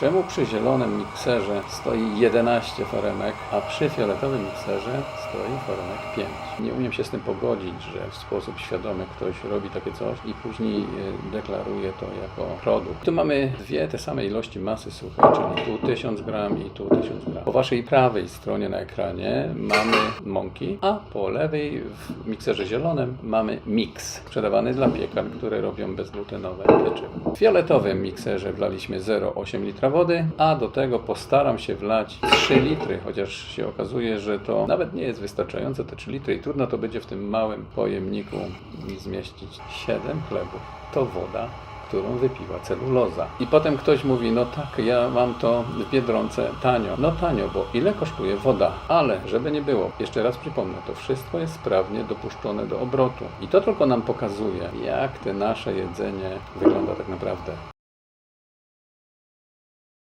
Czemu przy zielonym mikserze stoi 11 foremek, a przy fioletowym mikserze stoi foremek 5? Nie umiem się z tym pogodzić, że w sposób świadomy ktoś robi takie coś i później e, deklaruje to jako produkt. Tu mamy dwie te same ilości masy suchej, czyli tu 1000 gram i tu 1000 gram. Po waszej prawej stronie na ekranie mamy mąki, a po lewej w mikserze zielonym mamy mix, sprzedawany dla piekarn, które robią bezglutenowe pieczywo. W fioletowym mikserze wlaliśmy 0,8 litra wody, a do tego postaram się wlać 3 litry, chociaż się okazuje, że to nawet nie jest wystarczające, te 3 litry i trudno to będzie w tym małym pojemniku zmieścić 7 chlebów. To woda, którą wypiła celuloza. I potem ktoś mówi, no tak, ja mam to w Biedronce tanio. No tanio, bo ile kosztuje woda? Ale, żeby nie było, jeszcze raz przypomnę, to wszystko jest sprawnie dopuszczone do obrotu. I to tylko nam pokazuje, jak te nasze jedzenie wygląda tak naprawdę.